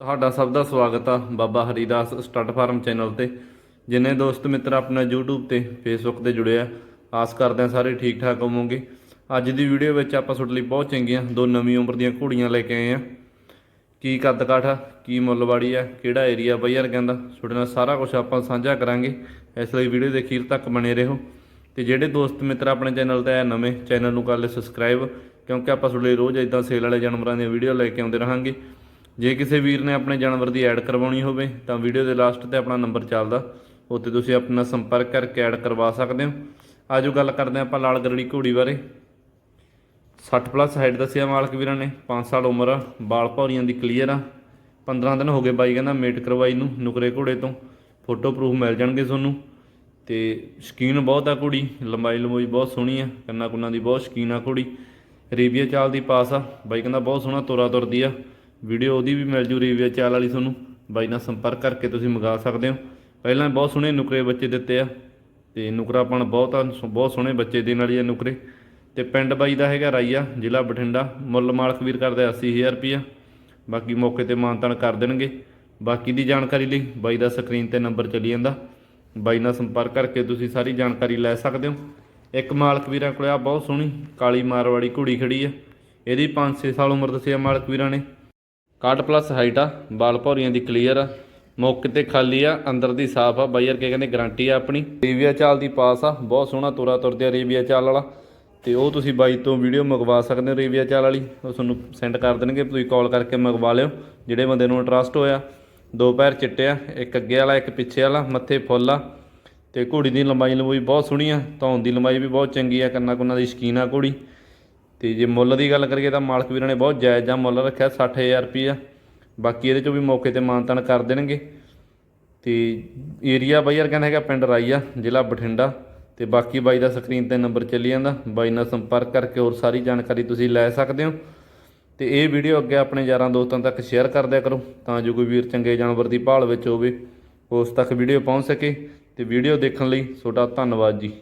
ਤੁਹਾਡਾ ਸਭ ਦਾ ਸਵਾਗਤ ਆ Baba Haridas stud farm channel ਤੇ। ਜਿੰਨੇ ਦੋਸਤ ਮਿੱਤਰ ਆਪਣਾ YouTube ਤੇ, Facebook ਤੇ ਜੁੜੇ ਆ, ਆਸ ਕਰਦੇ ਆ ਸਾਰੇ ਠੀਕ ਠਾਕ ਹੋਵੋਗੇ। ਅੱਜ ਦੀ ਵੀਡੀਓ ਵਿੱਚ ਆਪਾਂ ਤੁਹਾਡੇ ਲਈ ਬਹੁਤ ਚੰਗੀਆਂ ਦੋ ਨਵੀਂ ਉਮਰ ਦੀਆਂ ਘੋੜੀਆਂ ਲੈ ਕੇ ਆਏ ਆ। ਕੀ ਕੱਦ ਕਾਠ ਆ, ਕੀ ਮੁੱਲਵਾੜੀ ਆ, ਕਿਹੜਾ ਏਰੀਆ ਬਈ ਯਾਰ ਕਹਿੰਦਾ। ਤੁਹਾਡੇ ਨਾਲ ਸਾਰਾ ਕੁਝ ਆਪਾਂ ਸਾਂਝਾ ਕਰਾਂਗੇ। ਇਸ ਲਈ ਵੀਡੀਓ ਦੇ ਅਖੀਰ ਤੱਕ ਬਣੇ ਰਹੋ। ਤੇ ਜਿਹੜੇ ਦੋਸਤ ਮਿੱਤਰ ਆਪਣੇ ਚੈਨਲ ਤੇ ਆਏ ਨਵੇਂ, ਚੈਨਲ ਨੂੰ ਕਰ ਲੈ ਸਬਸਕ੍ਰਾਈਬ ਕਿਉਂਕਿ ਆਪਾਂ ਤੁਹਾਡੇ ਲਈ ਰੋਜ਼ ਇਦਾਂ ਸੇਲ ਵਾਲੇ ਜਾਨਵਰਾਂ ਦੀਆਂ ਵੀਡੀਓ ਲੈ ਕੇ ਆਉਂਦੇ ਰਹਾਂਗੇ। ਜੇ ਕਿਸੇ ਵੀਰ ਨੇ ਆਪਣੇ ਜਾਨਵਰ ਦੀ ਐਡ ਕਰਵਾਉਣੀ ਹੋਵੇ, ਤਾਂ ਵੀਡੀਓ ਦੇ ਲਾਸਟ ਤੇ ਆਪਣਾ ਨੰਬਰ ਚੱਲਦਾ। ਉੱਥੇ ਤੁਸੀਂ ਆਪਣਾ ਸੰਪਰਕ ਕਰਕੇ ਐਡ ਕਰਵਾ ਸਕਦੇ ਹੋ। ਆਜੋ ਗੱਲ ਕਰਦੇ ਹਾਂ ਆਪਾਂ ਲਾਲ ਗਰੜੀ ਘੋੜੀ ਬਾਰੇ। 60 ਪਲੱਸ ਹਾਈਟ ਦੱਸਿਆ ਮਾਲਕ ਵੀਰਾਂ ਨੇ। 5 ਸਾਲ ਉਮਰ ਆ ਬਾਲ ਭੌਰੀਆਂ ਦੀ ਕਲੀਅਰ ਆ। 15 ਦਿਨ ਹੋ ਗਏ ਬਾਈ ਕਹਿੰਦਾ ਮੇਟ ਕਰਵਾਈ ਨੂੰ ਨੁਕਰੇ ਘੋੜੇ ਤੋਂ। ਫੋਟੋ ਪ੍ਰੂਫ ਮਿਲ ਜਾਣਗੇ ਤੁਹਾਨੂੰ। ਤੇ ਸ਼ਕੀਨ ਬਹੁਤ ਆ ਕੁੜੀ ਲੰਬਾਈ ਲੰਬਾਈ ਬਹੁਤ ਸੋਹਣੀ ਆ, ਕੰਨਾ ਕੁੰਨਾ ਦੀ ਬਹੁਤ ਸ਼ਕੀਨ ਆ ਕੁੜੀ ਰੇਬੀਆ ਚਾਲ ਦੀ ਪਾਸ ਆ। ਬਾਈ ਕਹਿੰਦਾ ਬਹੁਤ ਸੋਹਣਾ ਤੋਰਾ ਤੁਰਦੀ ਆ। ਵੀਡੀਓ ਉਹਦੀ ਵੀ ਮਿਲ ਜੂ ਰੇਬੀਆ ਚਾਲ ਵਾਲੀ ਤੁਹਾਨੂੰ। ਬਾਈ ਨਾਲ ਸੰਪਰਕ ਕਰਕੇ ਤੁਸੀਂ ਮੰਗਾ ਸਕਦੇ ਹੋ। ਪਹਿਲਾਂ ਬਹੁਤ ਸੋਹਣੇ ਨੁਕਰੇ ਬੱਚੇ ਦਿੱਤੇ ਆ। ਤੇ ਨੁਕਰਾਪਣ ਬਹੁਤ ਆ, ਸੋ- ਬਹੁਤ ਸੋਹਣੇ ਬੱਚੇ ਦੇਣ ਵਾਲੀ ਆ ਨੁਕਰੇ। ਤੇ ਪਿੰਡ ਬਾਈ ਦਾ ਹੈਗਾ ਰਾਈਆ, ਜ਼ਿਲ੍ਹਾ ਬਠਿੰਡਾ। ਮੁੱਲ ਮਾਲਕ ਵੀਰ ਕਰਦੇ 80000 ਰੁਪਿਆ ਬਾਕੀ ਮੌਕੇ ਤੇ ਮਾਨਤਾਨ ਕਰ ਦੇਣਗੇ। ਬਾਕੀ ਦੀ ਜਾਣਕਾਰੀ ਲਈ ਬਾਈ ਦਾ ਸਕਰੀਨ ਤੇ ਨੰਬਰ ਚੱਲੀ ਜਾਂਦਾ। ਬਾਈ ਨਾਲ ਸੰਪਰਕ ਕਰਕੇ ਤੁਸੀਂ ਸਾਰੀ ਜਾਣਕਾਰੀ ਲੈ ਸਕਦੇ ਹੋ। ਇੱਕ ਮਾਲਕ ਵੀਰਾਂ ਕੋਲ ਆ, ਬਹੁਤ ਸੋਹਣੀ ਕਾਲੀ ਮਾਰਵਾੜੀ ਘੋੜੀ ਖੜੀ ਆ। ਇਹਦੀ 5-6 ਸਾਲ ਉਮਰ ਦੱਸਿਆ ਮਾਲਕ ਵੀਰਾਂ ਨੇ। 61 ਪਲੱਸ ਹਾਈਟ ਆ, ਬਾਲ ਭੌਰੀਆਂ ਦੀ ਕਲੀਅਰ ਆ ਮੌਕੇ ਤੇ ਖਾਲੀ ਆ, ਅੰਦਰ ਦੀ ਸਾਫ਼ ਆ ਬਾਈ ਯਾਰ ਕੇ ਕਹਿੰਦੇ ਗਾਰੰਟੀ ਆ ਆਪਣੀ। ਰੇਵੀਆ ਚਾਲ ਦੀ ਪਾਸ ਆ, ਬਹੁਤ ਸੋਹਣਾ ਤੁਰਾ ਤੁਰਦਿਆ ਰੇਵੀਆ ਚਾਲ ਵਾਲਾ। ਤੇ ਉਹ ਤੁਸੀਂ ਬਾਈ ਤੋਂ ਵੀਡੀਓ ਮੰਗਵਾ ਸਕਦੇ ਹੋ ਰੇਵੀਆ ਚਾਲ ਵਾਲੀ। ਉਹ ਤੁਹਾਨੂੰ ਸੈਂਡ ਕਰ ਦੇਣਗੇ, ਤੁਸੀਂ ਕਾਲ ਕਰਕੇ ਮੰਗਵਾ ਲਿਓ, ਜਿਹੜੇ ਬੰਦੇ ਨੂੰ ਇੰਟਰਸਟ ਹੋਇਆ। ਦੋ ਪੈਰ ਚਿੱਟੇ ਆ, ਇੱਕ ਅੱਗੇ ਵਾਲਾ, ਇੱਕ ਪਿੱਛੇ ਵਾਲਾ, ਮੱਥੇ ਫੁੱਲ ਆ। ਤੇ ਘੋੜੀ ਦੀ ਲੰਬਾਈ ਲੰਬੂਈ ਬਹੁਤ ਸੋਹਣੀ ਆ, ਧੌਣ ਦੀ ਲੰਬਾਈ ਵੀ ਬਹੁਤ ਚੰਗੀ ਆ ਕੰਨਾ ਕੁੰਨਾ ਦੀ ਸ਼ਕੀਨ ਆ ਘੋੜੀ। ਤੇ ਜੇ ਮੁੱਲ ਦੀ ਗੱਲ ਕਰੀਏ ਤਾਂ ਮਾਲਕ ਵੀਰਾਂ ਨੇ ਬਹੁਤ ਜਾਇਜ਼ ਆ ਮੁੱਲ ਰੱਖਿਆ 60000 ਰੁਪਈਆ। ਬਾਕੀ ਇਹਦੇ ਚੋਂ ਵੀ ਮੌਕੇ ਤੇ ਮਾਨਤਾਨ ਕਰ ਦੇਣਗੇ। ਤੇ ਏਰੀਆ ਬਾਈ ਯਾਰ ਕਹਿੰਦਾ ਹੈਗਾ ਪਿੰਡ ਰਾਈਆ, ਜ਼ਿਲ੍ਹਾ ਬਠਿੰਡਾ। ਤੇ ਬਾਕੀ ਬਾਈ ਦਾ ਸਕਰੀਨ ਤੇ ਨੰਬਰ ਚੱਲੀ ਜਾਂਦਾ। ਬਾਈ ਨਾਲ ਸੰਪਰਕ ਕਰਕੇ ਹੋਰ ਸਾਰੀ ਜਾਣਕਾਰੀ ਤੁਸੀਂ ਲੈ ਸਕਦੇ ਹੋ। ਤੇ ਇਹ ਵੀਡੀਓ ਅੱਗੇ ਆਪਣੇ ਯਾਰਾਂ ਦੋਸਤਾਂ ਤੱਕ ਸ਼ੇਅਰ ਕਰ ਦਿਆ ਕਰੋ, ਤਾਂ ਜੋ ਕੋਈ ਵੀਰ ਚੰਗੇ ਜਾਨਵਰ ਦੀ ਭਾਲ ਵਿੱਚ ਹੋਵੇ, ਉਸ ਤੱਕ ਵੀਡੀਓ ਪਹੁੰਚ ਸਕੇ। ਤੇ ਵੀਡੀਓ ਦੇਖਣ ਲਈ ਤੁਹਾਡਾ ਧੰਨਵਾਦ ਜੀ।